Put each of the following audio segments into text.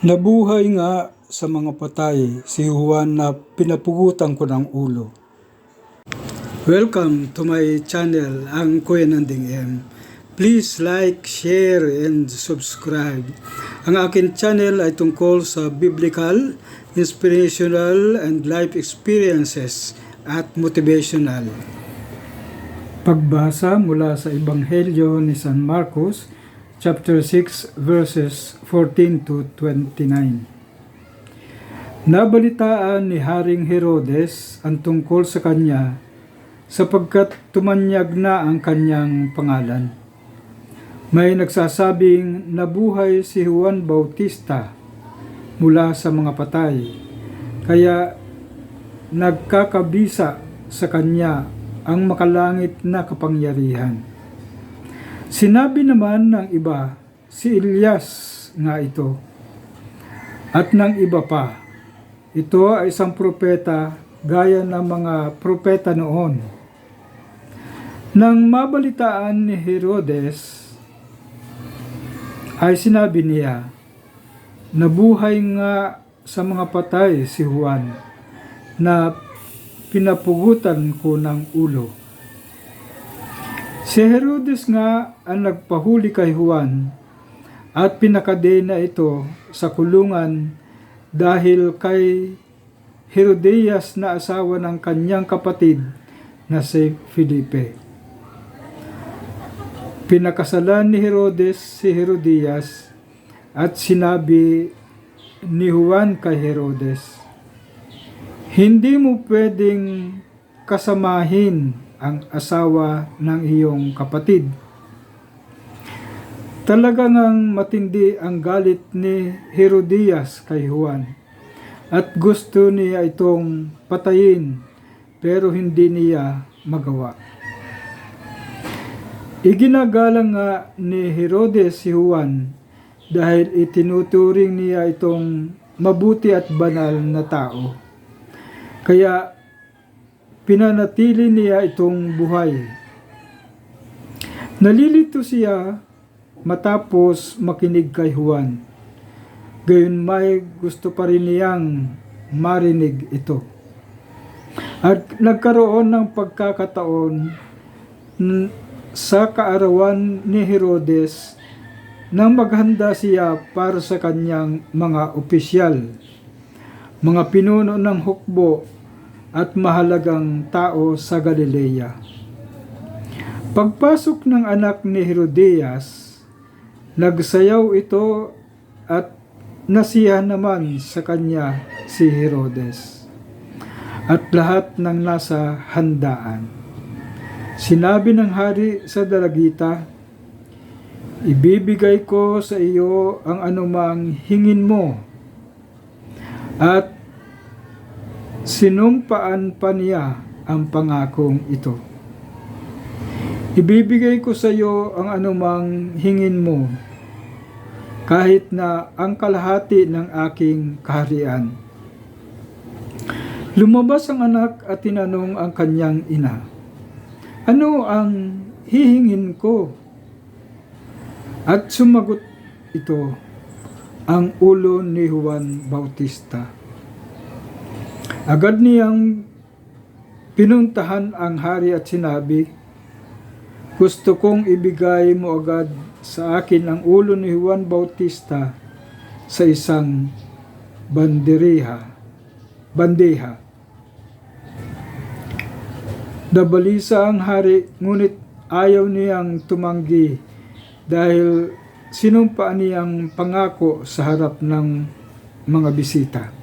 Nabuhay nga sa mga patay si Juan na pinapugutan ko ng ulo. Welcome to my channel, ang Kuya Nanding M. Please like, share, and subscribe. Ang akin channel ay tungkol sa biblical, inspirational, and life experiences at motivational. Pagbasa mula sa Ebanghelyo ni San Marcos, chapter 6 verses 14 to 29. Nabalitaan ni Haring Herodes ang tungkol sa kanya sapagkat tumanyag na ang kanyang pangalan. May nagsasabing nabuhay si Juan Bautista mula sa mga patay, kaya nagkakabisa sa kanya ang makalangit na kapangyarihan. Sinabi naman ng iba, si Elias nga ito. At ng iba pa, ito ay isang propeta gaya ng mga propeta noon. Nang mabalitaan ni Herodes, ay sinabi niya, nabuhay nga sa mga patay si Juan na pinapugutan ko ng ulo. Si Herodes nga ang nagpahuli kay Juan at pinakadena ito sa kulungan dahil kay Herodias na asawa ng kanyang kapatid na si Felipe. Pinakasalan ni Herodes si Herodias at sinabi ni Juan kay Herodes, Hindi mo pwedeng kasamahin ang asawa ng iyong kapatid. Talaga ngang matindi ang galit ni Herodias kay Juan at gusto niya itong patayin pero hindi niya magawa. Iginagalang nga ni Herodes si Juan dahil itinuturing niya itong mabuti at banal na tao. Kaya pinanatili niya itong buhay. Nalilito siya matapos makinig kay Juan. Gayon may gusto pa rin niyang marinig ito. At nagkaroon ng pagkakataon sa kaarawan ni Herodes nang maghanda siya para sa kanyang mga opisyal, mga pinuno ng hukbo at mahalagang tao sa Galilea. Pagpasok ng anak ni Herodias, nagsayaw ito at nasiya naman sa kanya si Herodes at lahat ng nasa handaan. Sinabi ng hari sa dalagita, Ibibigay ko sa iyo ang anumang hingin mo at sinumpaan pa niya ang pangakong ito. Ibibigay ko sa iyo ang anumang hingin mo, kahit na ang kalahati ng aking kaharian. Lumabas ang anak at tinanong ang kanyang ina, Ano ang hihingin ko? At sumagot ito, ang ulo ni Juan Bautista. Agad niyang pinuntahan ang hari at sinabi, Gusto kong ibigay mo agad sa akin ang ulo ni Juan Bautista sa isang banderiha, bandeha. Nabalisa ang hari, ngunit ayaw niyang tumanggi dahil sinumpaan niyang pangako sa harap ng mga bisita.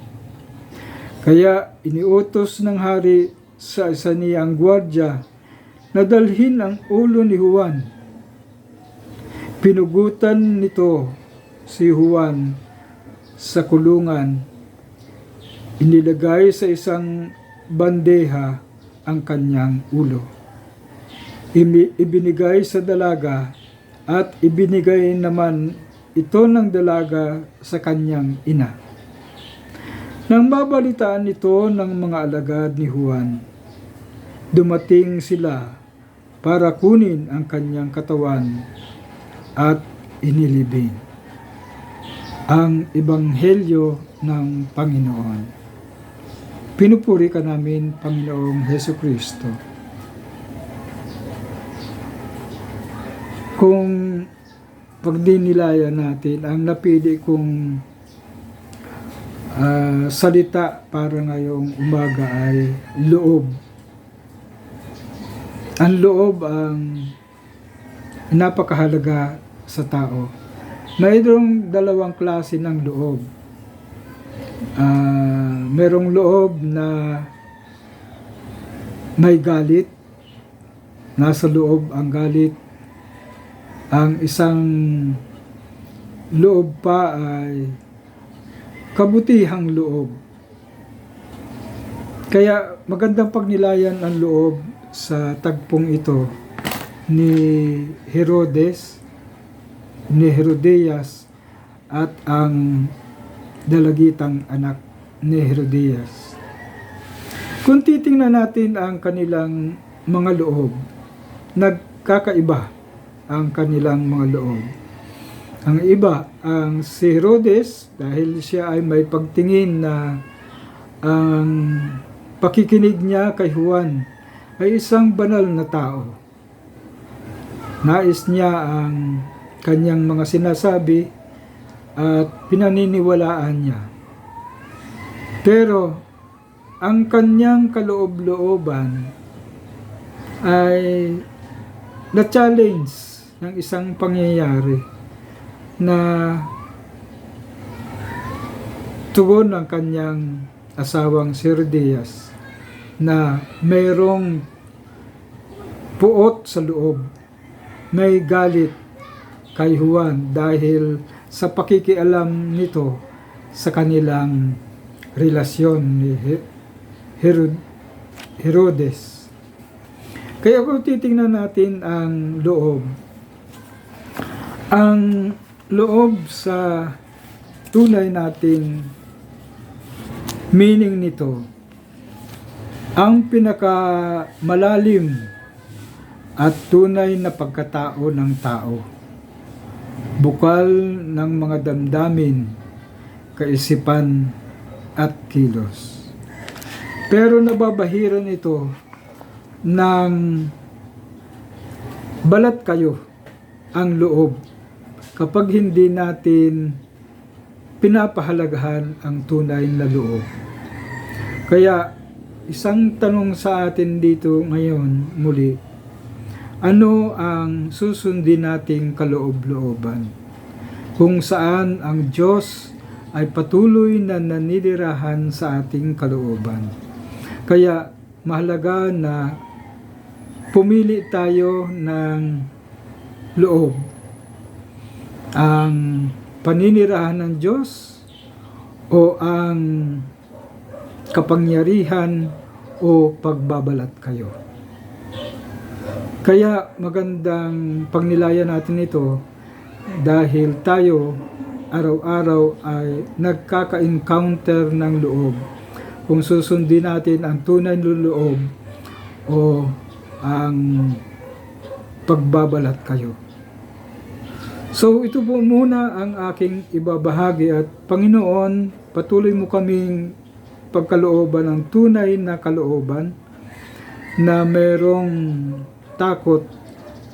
Kaya iniutos ng hari sa isa niyang gwardya na dalhin ang ulo ni Juan. Pinugutan nito si Juan sa kulungan. Inilagay sa isang bandeha ang kanyang ulo. Ibinigay sa dalaga at ibinigay naman ito ng dalaga sa kanyang ina. Nang mabalitaan nito ng mga alagad ni Juan, dumating sila para kunin ang kanyang katawan at inilibing. ang Ebanghelyo ng Panginoon. Pinupuri ka namin, Panginoong Heso Kristo. Kung pagdinilayan natin, ang napili kong ah, salita para ngayong umaga ay loob. Ang loob ang napakahalaga sa tao. Mayroong dalawang klase ng loob. Ah, merong loob na may galit. Nasa loob ang galit. Ang isang loob pa ay kabutihang loob. Kaya magandang pagnilayan ang loob sa tagpong ito ni Herodes, ni Herodias at ang dalagitang anak ni Herodias. Kung titingnan natin ang kanilang mga loob, nagkakaiba ang kanilang mga loob. Ang iba, ang si Herodes, dahil siya ay may pagtingin na ang pakikinig niya kay Juan ay isang banal na tao. Nais niya ang kanyang mga sinasabi at pinaniniwalaan niya. Pero ang kanyang kaloob-looban ay na-challenge ng isang pangyayari na tugon ng kanyang asawang si Herodias na mayroong puot sa loob, may galit kay Juan dahil sa pakikialam nito sa kanilang relasyon ni He- Herod- Herodes. Kaya kung titingnan natin ang loob, ang loob sa tunay nating meaning nito, ang pinaka malalim at tunay na pagkatao ng tao. Bukal ng mga damdamin, kaisipan at kilos. Pero nababahiran ito ng balat kayo ang loob kapag hindi natin pinapahalagahan ang tunay na loob. Kaya isang tanong sa atin dito ngayon muli, ano ang susundin nating kaloob-looban? Kung saan ang Diyos ay patuloy na nanilirahan sa ating kalooban. Kaya mahalaga na pumili tayo ng loob. Ang paninirahan ng Diyos o ang kapangyarihan o pagbabalat kayo. Kaya magandang pagnilayan natin ito dahil tayo araw-araw ay nagkaka-encounter ng loob. Kung susundin natin ang tunay na loob o ang pagbabalat kayo. So ito po muna ang aking ibabahagi at Panginoon, patuloy mo kaming pagkalooban ng tunay na kalooban na merong takot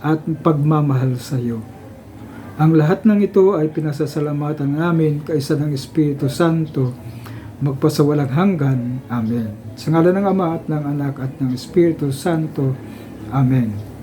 at pagmamahal sa iyo. Ang lahat ng ito ay pinasasalamatan namin kaisa ng Espiritu Santo magpasawalang hanggan. Amen. Sa ngala ng Ama at ng Anak at ng Espiritu Santo. Amen.